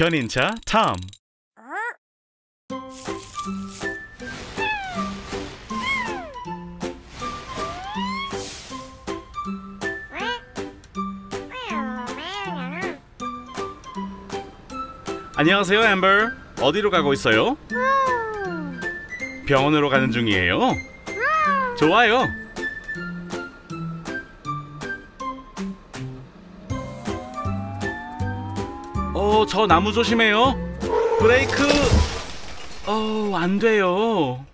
견인차 탐. 안녕하세요, 엠버. 어디로 가고 있어요? 병원으로 가는 중이에요. 좋아요. 어, 저 나무 조심해요. 브레이크. 어, 안 돼요.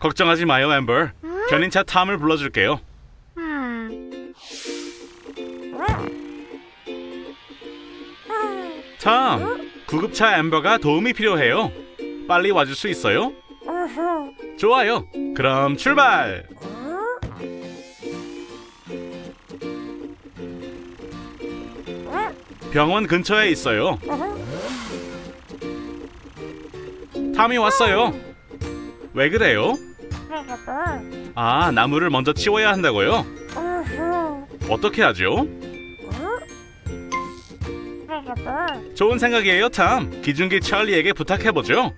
걱정하지 마요, 엠버. 견인차 탐을 불러줄게요. 탐, 구급차 엠버가 도움이 필요해요. 빨리 와줄 수 있어요? 좋아요. 그럼 출발. 병원 근처에 있어요. 탐이 왔어요. 왜 그래요? 아, 나무를 먼저 치워야 한다고요? 어떻게 하죠? 좋은 생각이에요, 탐. 기중기 찰리에게 부탁해보죠.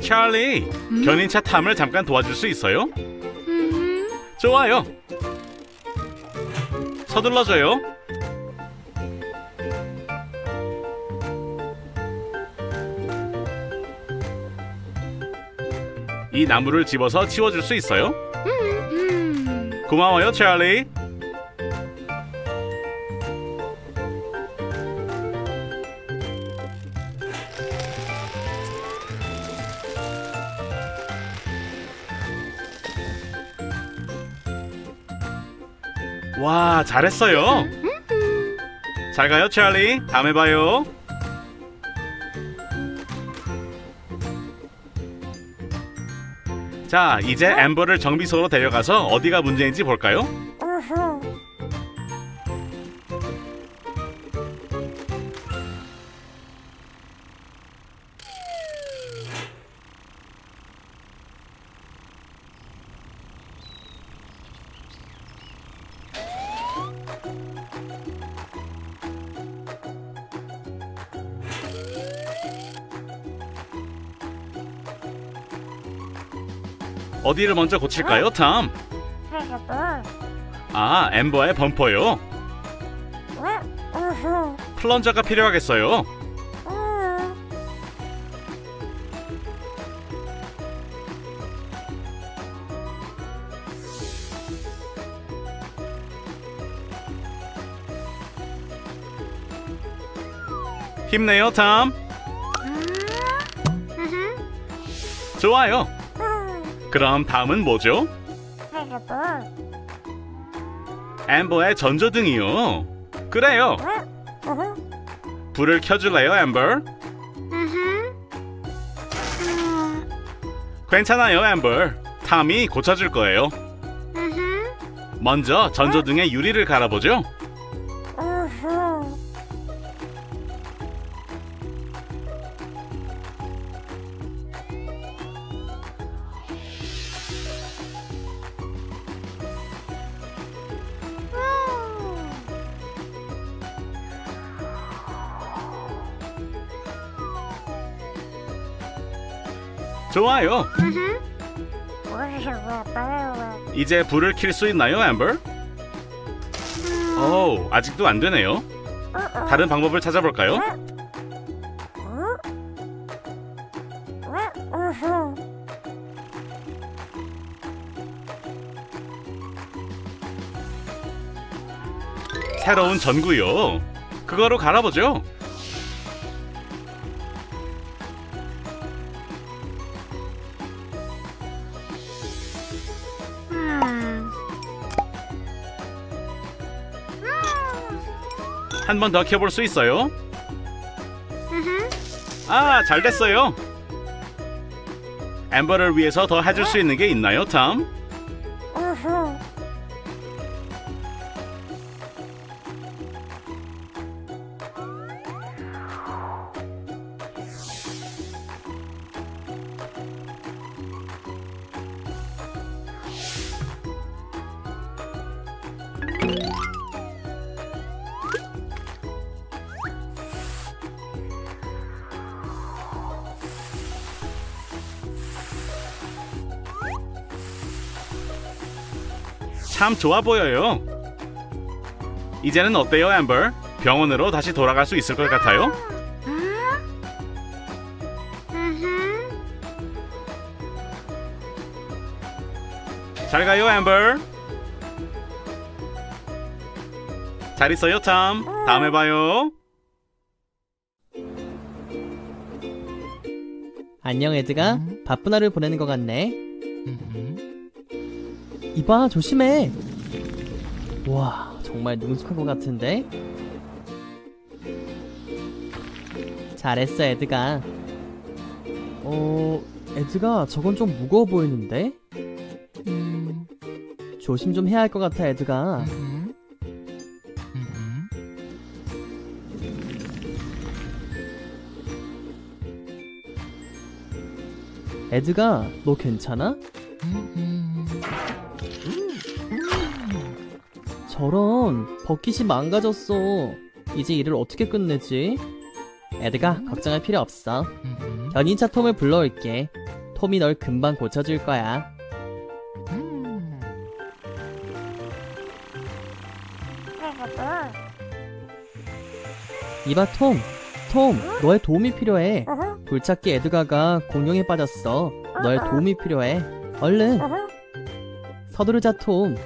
찰리, 견인차 탐을 잠깐 도와줄 수 있어요? 좋아요. 서둘러줘요. 이 나무를 집어서 치워줄 수 있어요? 고마워요, 찰리. 와, 잘했어요. 잘 가요, 찰리. 다음에 봐요. 자, 이제 엠버를 정비소로 데려가서 어디가 문제인지 볼까요? 어디를 먼저 고칠까요, 탐? 아, 엠버의 범퍼요. 플런저가 필요하겠어요. 힘내요, 탐. 좋아요. 그럼 다음은 뭐죠? 엠버의 전조등이요. 그래요. 불을 켜줄래요, 엠버? 괜찮아요, 엠버. 탐이 고쳐줄 거예요. 먼저 전조등의 유리를 갈아보죠. 좋아요. 이제 불을 킬 수 있나요, 엠버? 오, 아직도 안 되네요. 다른 방법을 찾아볼까요? 새로운 전구요. 그거로 갈아보죠. 한번 더 켜볼 수 있어요? 아, 잘 됐어요. 엠버를 위해서 더 해줄 수 있는 게 있나요, 탐? 참 좋아 보여요. 이제는 어때요, 엠버? 병원으로 다시 돌아갈 수 있을 것 같아요? 잘 가요, 엠버. 잘 있어요, 참. 다음에 봐요. 안녕 에드가 바쁜 하루 보내는 것 같네 이봐 조심해. 와 정말 능숙한 것 같은데? 잘했어 에드가. 어 에드가 저건 좀 무거워 보이는데? 조심 좀 해야 할 것 같아 에드가. 에드가 너 괜찮아? 저런 버킷이 망가졌어. 이제 일을 어떻게 끝내지? 에드가 걱정할 필요 없어. 견인차 톰을 불러올게. 톰이 널 금방 고쳐줄 거야. 이봐 톰! 톰! 너의 도움이 필요해. 돌찾기 에드가가 공룡에 빠졌어. 너의 도움이 필요해. 얼른. 서두르자 톰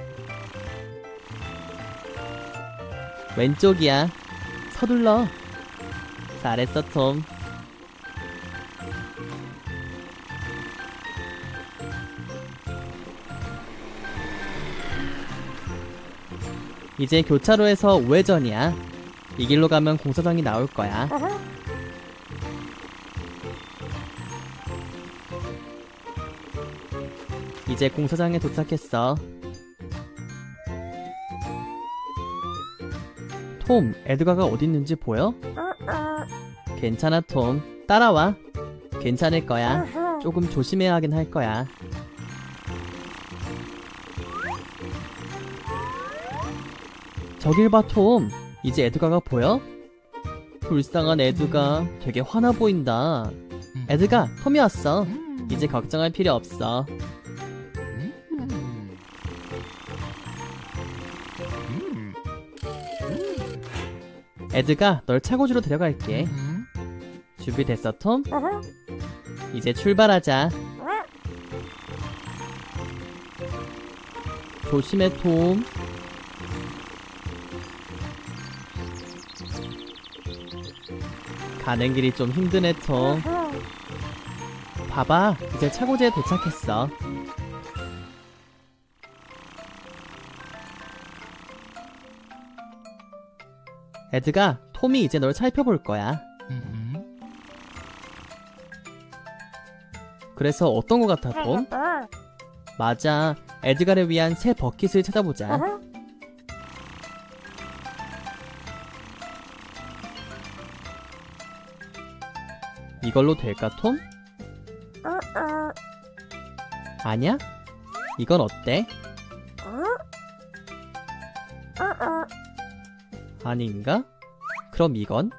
왼쪽이야. 서둘러. 잘했어 톰. 이제 교차로에서 우회전이야. 이 길로 가면 공사장이 나올 거야. 이제 공사장에 도착했어. 톰, 에드가가 어디 있는지 보여? 괜찮아, 톰. 따라와. 괜찮을 거야. 조금 조심해야 하긴 할 거야. 저길 봐, 톰. 이제 에드가가 보여? 불쌍한 에드가 되게 화나 보인다. 에드가, 톰이 왔어. 이제 걱정할 필요 없어. 에드가 널 차고지로 데려갈게. 준비됐어, 톰? 이제 출발하자. 조심해, 톰. 가는 길이 좀 힘드네, 톰. 봐봐, 이제 차고지에 도착했어. 에드가 톰이 이제 널 살펴볼 거야. 그래서 어떤 거 같아, 톰? 맞아. 에드가를 위한 새 버킷을 찾아보자. 이걸로 될까, 톰? 아니야? 이건 어때? 아닌가? 그럼 이건?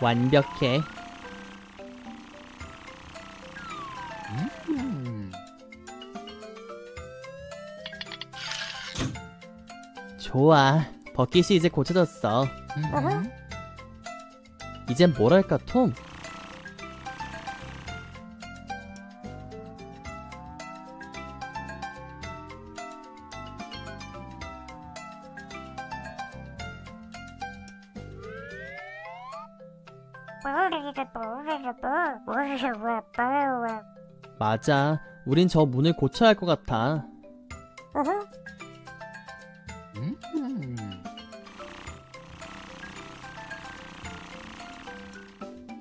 완벽해. 좋아. 버킷이 이제 고쳐졌어. 이젠 뭘 할까, 톰? 맞아. 우린 저 문을 고쳐야 할 것 같아.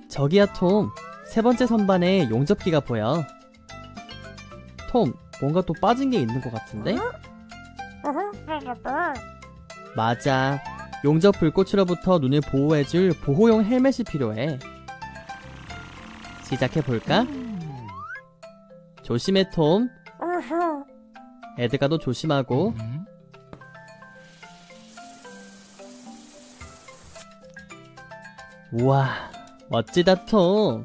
저기야, 톰. 세 번째 선반에 용접기가 보여. 톰, 뭔가 또 빠진 게 있는 것 같은데? 맞아. 용접 불꽃으로부터 눈을 보호해줄 보호용 헬멧이 필요해. 시작해볼까? 조심해, 톰. 에드가도 조심하고. 우와, 멋지다, 톰.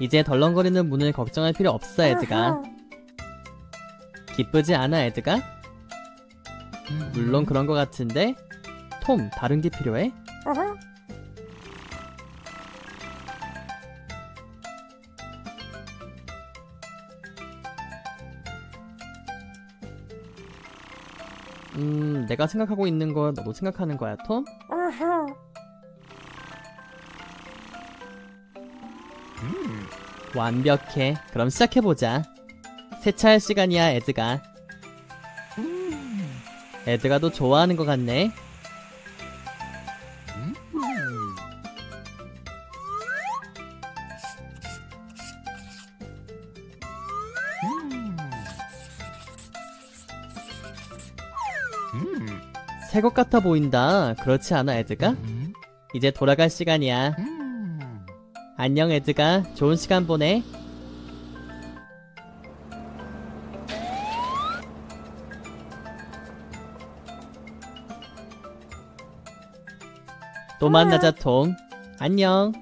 이제 덜렁거리는 문을 걱정할 필요 없어, 에드가. 기쁘지 않아, 에드가? 물론 그런 것 같은데? 톰, 다른 게 필요해? 내가 생각하고 있는 거 너도 생각하는 거야, 톰? 완벽해. 그럼 시작해보자. 세차할 시간이야, 에드가. 에드가 도 좋아하는 것 같네. 것 같아 보인다. 그렇지 않아, 에드가? 이제 돌아갈 시간이야. 안녕, 에드가. 좋은 시간 보내. 또 만나자, 톰. 안녕.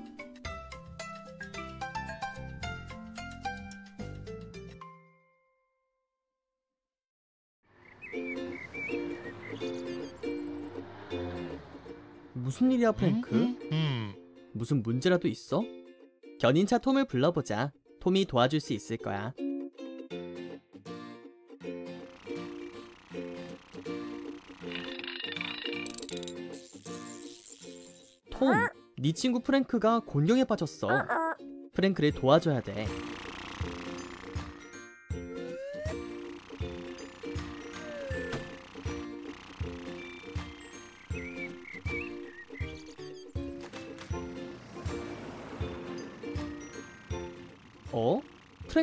무슨 일이야, 프랭크? 무슨 문제라도 있어? 견인차 톰을 불러보자. 톰이 도와줄 수 있을 거야. 톰, 네 친구 프랭크가 곤경에 빠졌어. 프랭크를 도와줘야 돼.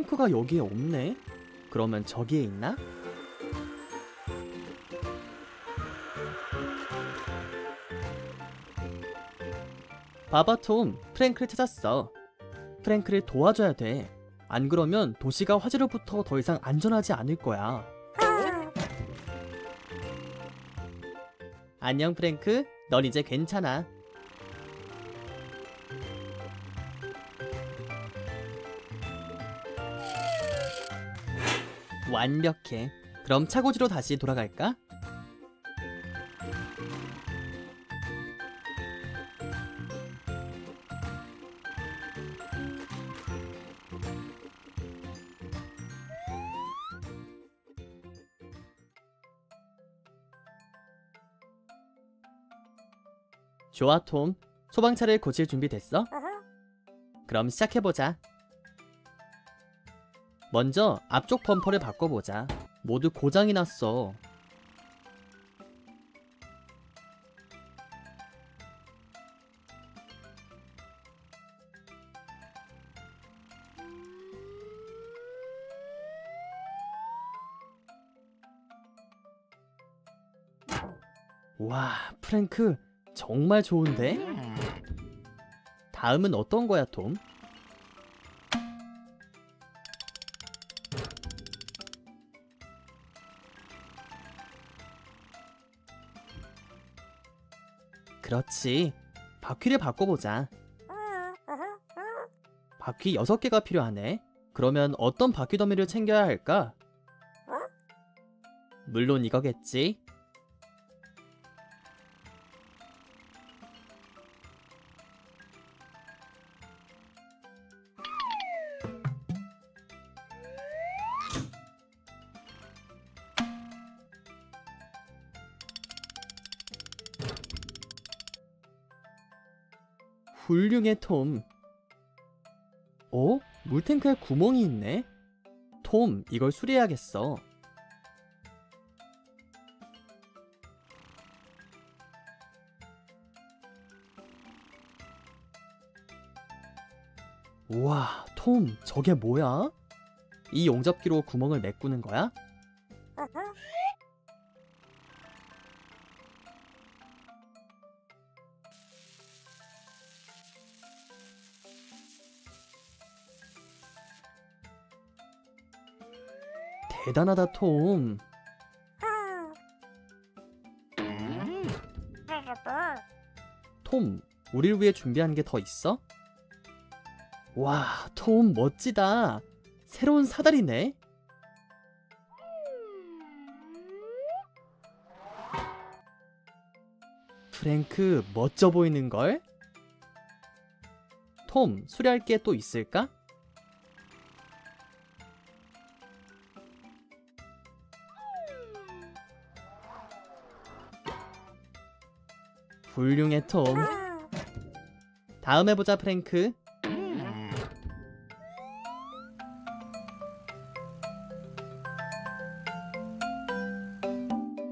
프랭크가 여기에 없네? 그러면 저기에 있나? 봐봐 톰, 프랭크를 찾았어. 프랭크를 도와줘야 돼. 안 그러면 도시가 화재로부터 더 이상 안전하지 않을 거야. 안녕 프랭크, 넌 이제 괜찮아. 완벽해. 그럼 차고지로 다시 돌아갈까? 좋아, 톰. 소방차를 고칠 준비 됐어? 그럼 시작해보자. 먼저 앞쪽 범퍼를 바꿔보자. 모두 고장이 났어. 와, 프랭크 정말 좋은데? 다음은 어떤 거야, 톰? 그렇지. 바퀴를 바꿔보자. 바퀴 6개가 필요하네. 그러면 어떤 바퀴 더미를 챙겨야 할까? 물론 이거겠지. 훌륭해, 톰. 어? 물탱크에 구멍이 있네? 톰, 이걸 수리해야겠어. 우와, 톰, 저게 뭐야? 이 용접기로 구멍을 메꾸는 거야? 대단하다, 톰. 톰, 우릴 위해 준비한 게 더 있어? 와, 톰 멋지다. 새로운 사다리네. 프랭크 멋져 보이는걸? 톰, 수리할 게 또 있을까? 훌륭해, 톰. 다음에 보자, 프랭크.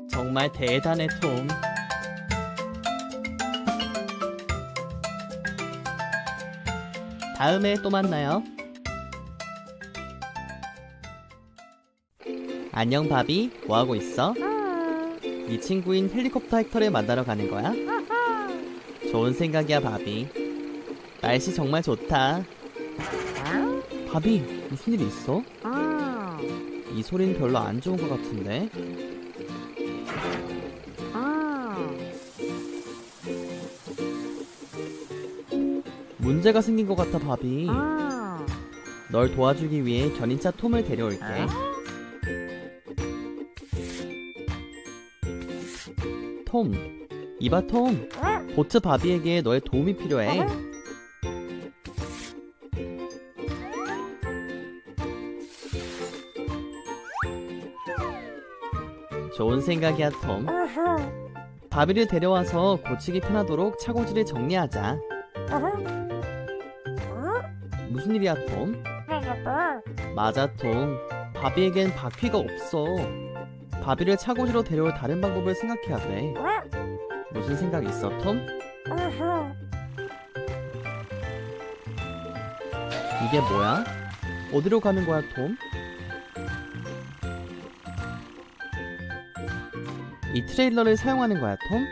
정말 대단해, 톰. 다음에 또 만나요. 안녕, 바비. 뭐하고 있어? 네 친구인 헬리콥터 헥터를 만나러 가는 거야? 좋은 생각이야, 바비. 날씨 정말 좋다. 바비, 무슨 일 있어? 이 소리는 별로 안 좋은 것 같은데? 문제가 생긴 것 같아, 바비. 널 도와주기 위해 견인차 톰을 데려올게. 톰, 이봐 톰. 보트 바비에게 너의 도움이 필요해. 좋은 생각이야, 톰. 바비를 데려와서 고치기 편하도록 차고지를 정리하자. 무슨 일이야, 톰? 맞아, 톰. 바비에겐 바퀴가 없어. 바비를 차고지로 데려올 다른 방법을 생각해야 돼. 무슨 생각 있어, 톰? 이게 뭐야? 어디로 가는 거야, 톰? 이 트레일러를 사용하는 거야, 톰?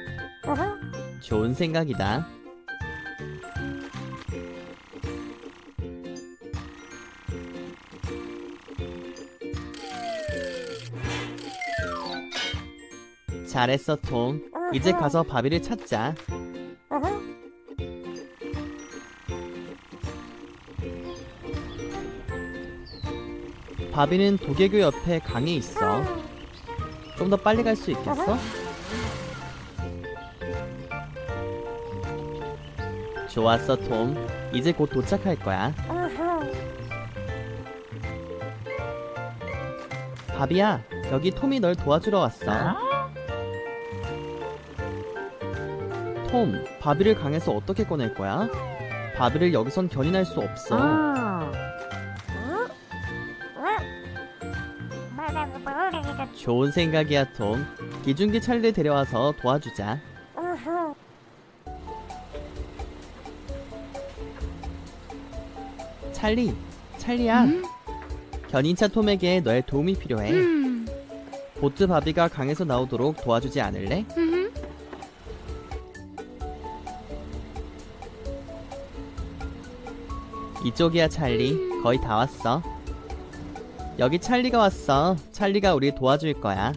좋은 생각이다. 잘했어, 톰. 이제 가서 바비를 찾자. 바비는 도개교 옆에 강에 있어. 좀 더 빨리 갈 수 있겠어? 좋았어, 톰. 이제 곧 도착할 거야. 바비야, 여기 톰이 널 도와주러 왔어. 톰, 바비를 강에서 어떻게 꺼낼 거야? 바비를 여기선 견인할 수 없어. 좋은 생각이야, 톰. 기중기 찰리를 데려와서 도와주자. 찰리, 찰리야. 견인차 톰에게 너의 도움이 필요해. 보트 바비가 강에서 나오도록 도와주지 않을래? 이쪽이야, 찰리. 거의 다 왔어. 여기 찰리가 왔어. 찰리가 우리 도와줄 거야.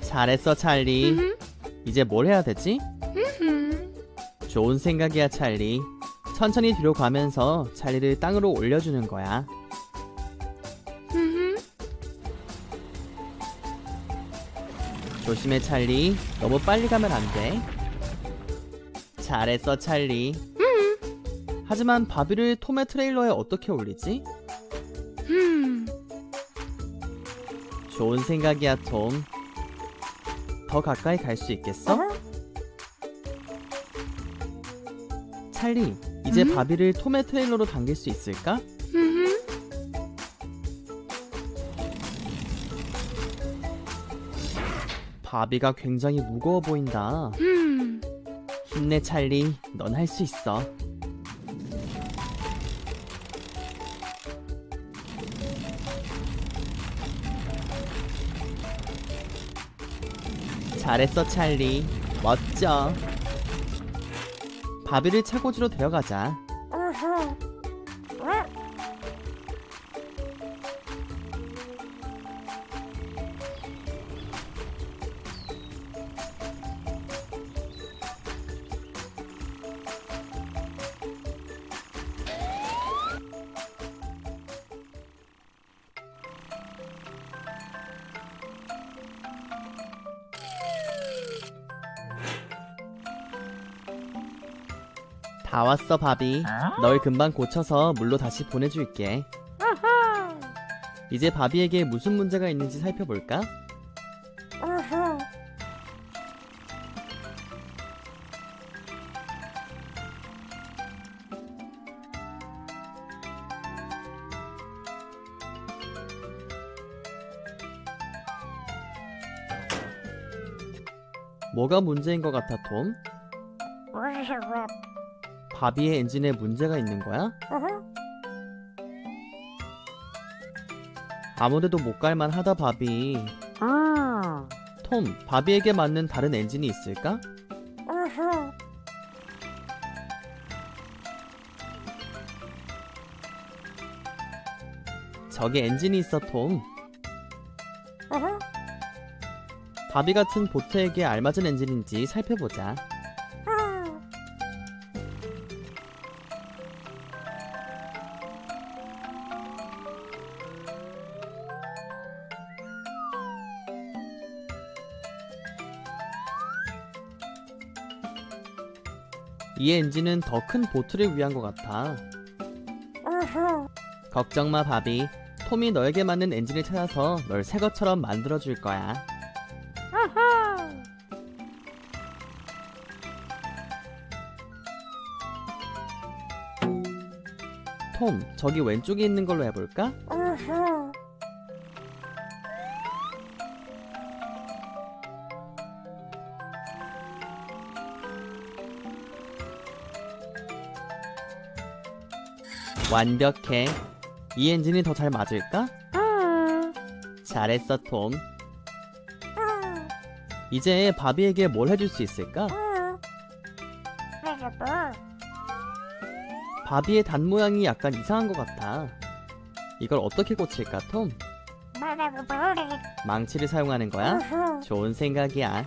잘했어, 찰리. 이제 뭘 해야 되지? 좋은 생각이야, 찰리. 천천히 뒤로 가면서 찰리를 땅으로 올려주는 거야. 조심해, 찰리. 너무 빨리 가면 안 돼. 잘했어, 찰리. 하지만 바비를 톰의 트레일러에 어떻게 올리지? 좋은 생각이야, 톰. 더 가까이 갈 수 있겠어? 찰리, 이제 음? 바비를 톰의 트레일러로 당길 수 있을까? 바비가 굉장히 무거워 보인다. 힘내, 찰리. 넌 할 수 있어. 잘했어, 찰리. 멋져. 바비를 차고지로 데려가자. 다 왔어, 바비. 널 금방 고쳐서 물로 다시 보내줄게. 이제 바비에게 무슨 문제가 있는지 살펴볼까? 뭐가 문제인 것 같아, 톰? 바비의 엔진에 문제가 있는 거야? 아무데도 못 갈만 하다, 바비. 톰, 바비에게 맞는 다른 엔진이 있을까? 저기 엔진이 있어, 톰. 바비 같은 보트에게 알맞은 엔진인지 살펴보자. 이 엔진은 더 큰 보트를 위한 것 같아. 걱정 마, 바비. 톰이 너에게 맞는 엔진을 찾아서 널 새 것처럼 만들어 줄 거야. 톰, 저기 왼쪽에 있는 걸로 해볼까? 완벽해. 이 엔진이 더 잘 맞을까? 잘했어, 톰. 이제 바비에게 뭘 해줄 수 있을까? 바비의 단 모양이 약간 이상한 것 같아. 이걸 어떻게 고칠까, 톰? 망치를 사용하는 거야? 좋은 생각이야.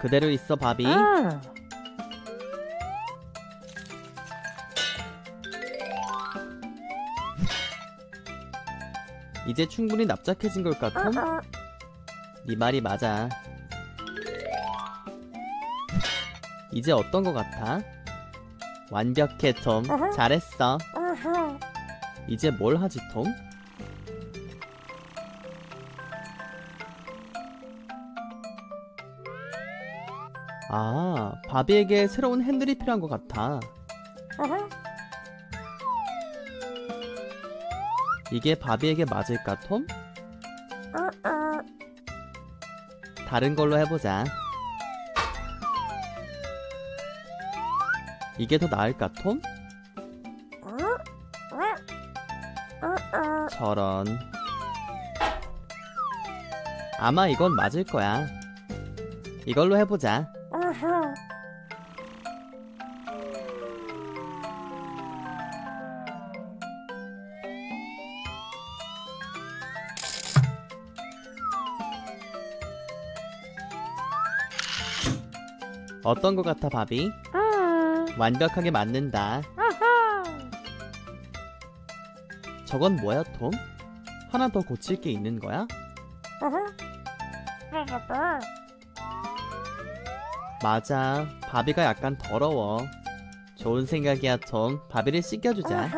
그대로 있어, 바비. 이제 충분히 납작해진 걸까, 톰? 네 말이 맞아. 이제 어떤 것 같아? 완벽해, 톰. 잘했어. 이제 뭘 하지, 톰? 아, 바비에게 새로운 핸들이 필요한 것 같아. 이게 바비에게 맞을까, 톰? 다른 걸로 해보자. 이게 더 나을까, 톰? 저런. 아마 이건 맞을 거야. 이걸로 해보자. 어떤 것 같아, 바비? 완벽하게 맞는다. 저건 뭐야, 톰? 하나 더 고칠 게 있는 거야? 맞아. 바비가 약간 더러워. 좋은 생각이야, 톰. 바비를 씻겨주자.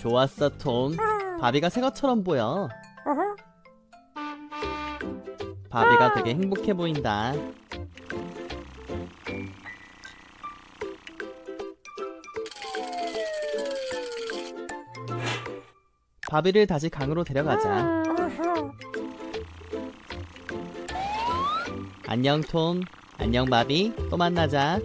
좋았어, 톰. 바비가 새 것처럼 보여. 바비가 되게 행복해 보인다. 바비를 다시 강으로 데려가자. 안녕, 톰. 안녕, 바비. 또 만나자.